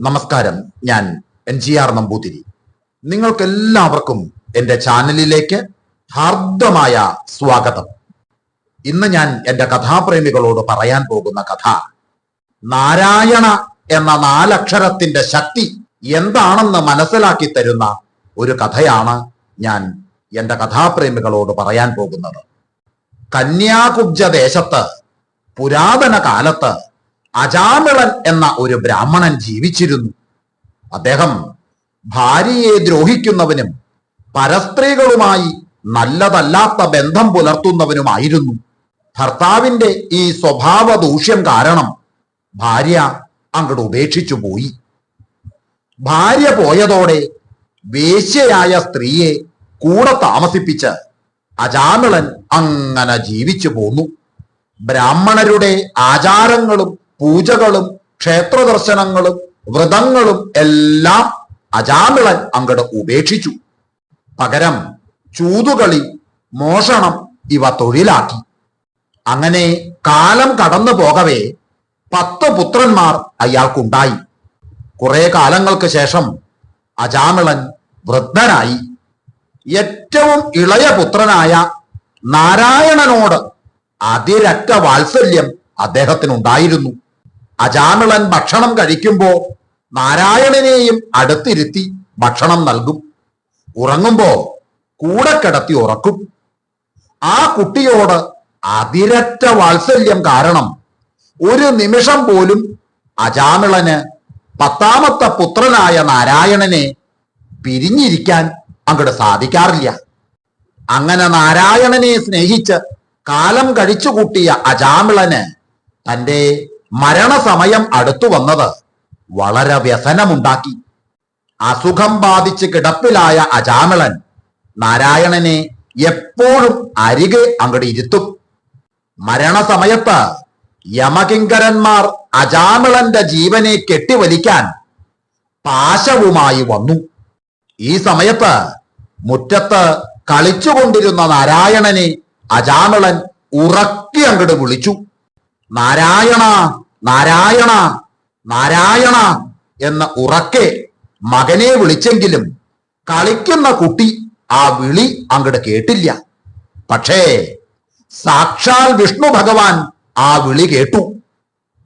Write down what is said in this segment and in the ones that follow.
നമസ്കാരം. ഞാൻ N G R Namboothiri. നിങ്ങൾക്കെല്ലാവർക്കും എന്റെ ചാനലിലേക്ക് ഹാർദമായ സ്വാഗതം. ഇന്ന് ഞാൻ എന്റെ കഥാപ്രേമികളോട് പറയാൻ പോകുന്ന കഥ നാരായണ എന്ന നാലക്ഷരത്തിന്റെ ശക്തി എന്താണെന്ന് മനസ്സിലാക്കി തരുന്ന ഒരു കഥയാണ് ഞാൻ എന്റെ കഥാപ്രേമികളോട് പറയാൻ പോകുന്നത്. കന്യാകുബ്ജ ദേശത്ത് പുരാതന കാലത്ത് അജാമിളൻ എന്ന ഒരു ബ്രാഹ്മണൻ ജീവിച്ചിരുന്നു. അദ്ദേഹം ഭാര്യയെ ദ്രോഹിക്കുന്നവനും പരസ്ത്രീകളുമായി നല്ലതല്ലാത്ത ബന്ധം പുലർത്തുന്നവനുമായിരുന്നു. ഭർത്താവിന്റെ ഈ സ്വഭാവ ദൂഷ്യം കാരണം ഭാര്യ അങ്ങോട്ട് ഉപേക്ഷിച്ചു പോയി. ഭാര്യ പോയതോടെ വേശ്യയായ സ്ത്രീയെ കൂടെ താമസിപ്പിച്ച് അജാമിളൻ അങ്ങനെ ജീവിച്ചു പോന്നു. ബ്രാഹ്മണരുടെ ആചാരങ്ങളും പൂജകളും ക്ഷേത്ര ദർശനങ്ങളും വ്രതങ്ങളും എല്ലാം അജാമിളൻ അങ്ങട് ഉപേക്ഷിച്ചു. പകരം ചൂതുകളി മോഷണം ഇവ തൊഴിലാക്കി. അങ്ങനെ കാലം കടന്നു പോകവേ പത്ത് പുത്രന്മാർ അയാൾക്കുണ്ടായി. കുറെ കാലങ്ങൾക്ക് ശേഷം അജാമിളൻ വൃദ്ധനായി. ഏറ്റവും ഇളയ പുത്രനായ നാരായണനോട് അതിരറ്റ വാത്സല്യം അദ്ദേഹത്തിനുണ്ടായിരുന്നു. അജാമിളൻ ഭക്ഷണം കഴിക്കുമ്പോ നാരായണനെയും അടുത്തിരുത്തി ഭക്ഷണം നൽകും. ഉറങ്ങുമ്പോ കൂടെ കിടത്തി ഉറക്കും. ആ കുട്ടിയോട് അതിരറ്റ വാത്സല്യം കാരണം ഒരു നിമിഷം പോലും അജാമിളന് പത്താമത്തെ പുത്രനായ നാരായണനെ പിരിഞ്ഞിരിക്കാൻ അങ്ങോട്ട് സാധിക്കാറില്ല. അങ്ങനെ നാരായണനെ സ്നേഹിച്ച് കാലം കഴിച്ചുകൂട്ടിയ അജാമിളന് തന്റെ മരണസമയം അടുത്തു വന്നത് വളരെ വ്യസനമുണ്ടാക്കി. അസുഖം ബാധിച്ച് കിടപ്പിലായ അജാമിളൻ നാരായണനെ എപ്പോഴും അരികെ അങ്ങോട്ട് ഇരുത്തും. മരണസമയത്ത് യമകിങ്കരന്മാർ അജാമിളന്റെ ജീവനെ കെട്ടിവലിക്കാൻ പാശവുമായി വന്നു. ഈ സമയത്ത് മുറ്റത്ത് കളിച്ചുകൊണ്ടിരുന്ന നാരായണനെ അജാമിളൻ ഉറക്കി അങ്ങോട്ട് വിളിച്ചു. നാരായണ നാരായണ നാരായണ എന്ന ഉറക്കെ മകനെ വിളിച്ചെങ്കിലും കളിക്കുന്ന കുട്ടി ആ വിളി അങ്ങോട്ട് കേട്ടില്ല. പക്ഷേ സാക്ഷാൽ വിഷ്ണു ഭഗവാൻ ആ വിളി കേട്ടു.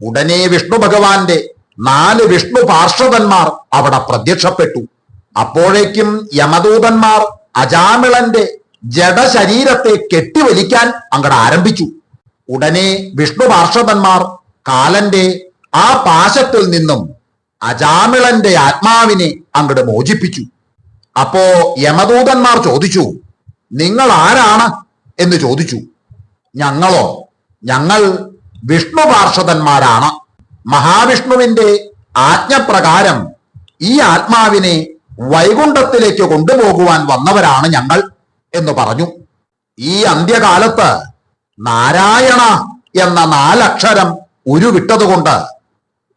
ഉടനെ വിഷ്ണു ഭഗവാന്റെ നാല് വിഷ്ണു പാർശ്വതന്മാർ അവിടെ പ്രത്യക്ഷപ്പെട്ടു. അപ്പോഴേക്കും യമദൂതന്മാർ അജാമിളന്റെ ജഡശരീരത്തെ കെട്ടിവലിക്കാൻ അങ്ങട് ആരംഭിച്ചു. ഉടനെ വിഷ്ണു പാർശ്വതന്മാർ കാലന്റെ ആ പാശത്തിൽ നിന്നും അജാമിളന്റെ ആത്മാവിനെ അങ്ങോട്ട് മോചിപ്പിച്ചു. അപ്പോ യമദൂതന്മാർ ചോദിച്ചു നിങ്ങൾ ആരാണ്? എന്ന് ചോദിച്ചു. ഞങ്ങളോ? ഞങ്ങൾ വിഷ്ണു പാർഷദന്മാരാണ് മഹാവിഷ്ണുവിന്റെ ആജ്ഞപ്രകാരം ഈ ആത്മാവിനെ വൈകുണ്ഠത്തിലേക്ക് കൊണ്ടുപോകുവാൻ വന്നവരാണ് ഞങ്ങൾ എന്ന് പറഞ്ഞു. ഈ അന്ത്യകാലത്ത് നാരായണ എന്ന നാലക്ഷരം ഉരുവിട്ടതുകൊണ്ട്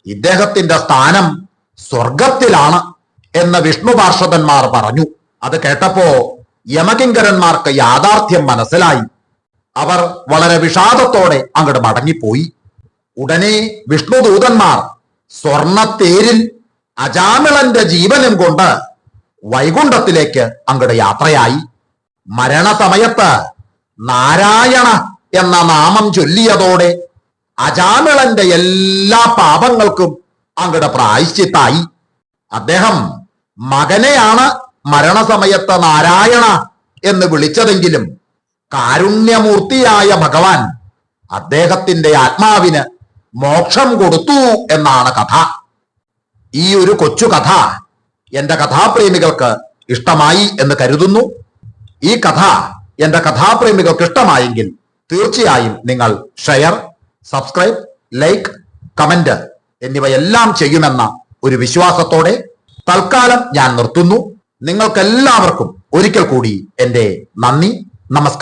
ഇദ്ദേഹത്തിന്റെ സ്ഥാനം സ്വർഗത്തിലാണ് എന്ന് വിഷ്ണു പാർഷദന്മാർ പറഞ്ഞു. അത് കേട്ടപ്പോ യമകിങ്കരന്മാർക്ക് യാഥാർത്ഥ്യം മനസ്സിലായി. അവർ വളരെ വിഷാദത്തോടെ അങ്ങോട്ട് മടങ്ങിപ്പോയി. ഉടനെ വിഷ്ണുദൂതന്മാർ സ്വർണത്തേരിൽ അജാമിളന്റെ ജീവനും കൊണ്ട് വൈകുണ്ഠത്തിലേക്ക് അങ്ങോട്ട് യാത്രയായി. മരണസമയത്ത് നാരായണ എന്ന നാമം ചൊല്ലിയതോടെ അജാമിളന്റെ എല്ലാ പാപങ്ങൾക്കും അങ്ങടെ പ്രായശ്ചിത്തായി. അദ്ദേഹം മകനെയാണ് മരണസമയത്ത് നാരായണ എന്ന് വിളിച്ചതെങ്കിലും കാരുണ്യമൂർത്തിയായ ഭഗവാൻ അദ്ദേഹത്തിന്റെ ആത്മാവിന് മോക്ഷം കൊടുത്തു എന്നാണ് കഥ. ഈ ഒരു കൊച്ചു കഥ എന്റെ കഥാപ്രേമികൾക്ക് ഇഷ്ടമായി എന്ന് കരുതുന്നു. ഈ കഥ എന്റെ കഥാപ്രേമികൾക്ക് ഇഷ്ടമായെങ്കിൽ തീർച്ചയായും നിങ്ങൾ ഷെയർ സബ്സ്ക്രൈബ് ലൈക്ക് കമന്റ് എന്നിവയെല്ലാം ചെയ്യുമെന്ന ഒരു വിശ്വാസത്തോടെ തൽക്കാലം ഞാൻ നിർത്തുന്നു. നിങ്ങൾക്കെല്ലാവർക്കും ഒരിക്കൽ കൂടി എന്റെ നന്ദി നമസ്കാരം.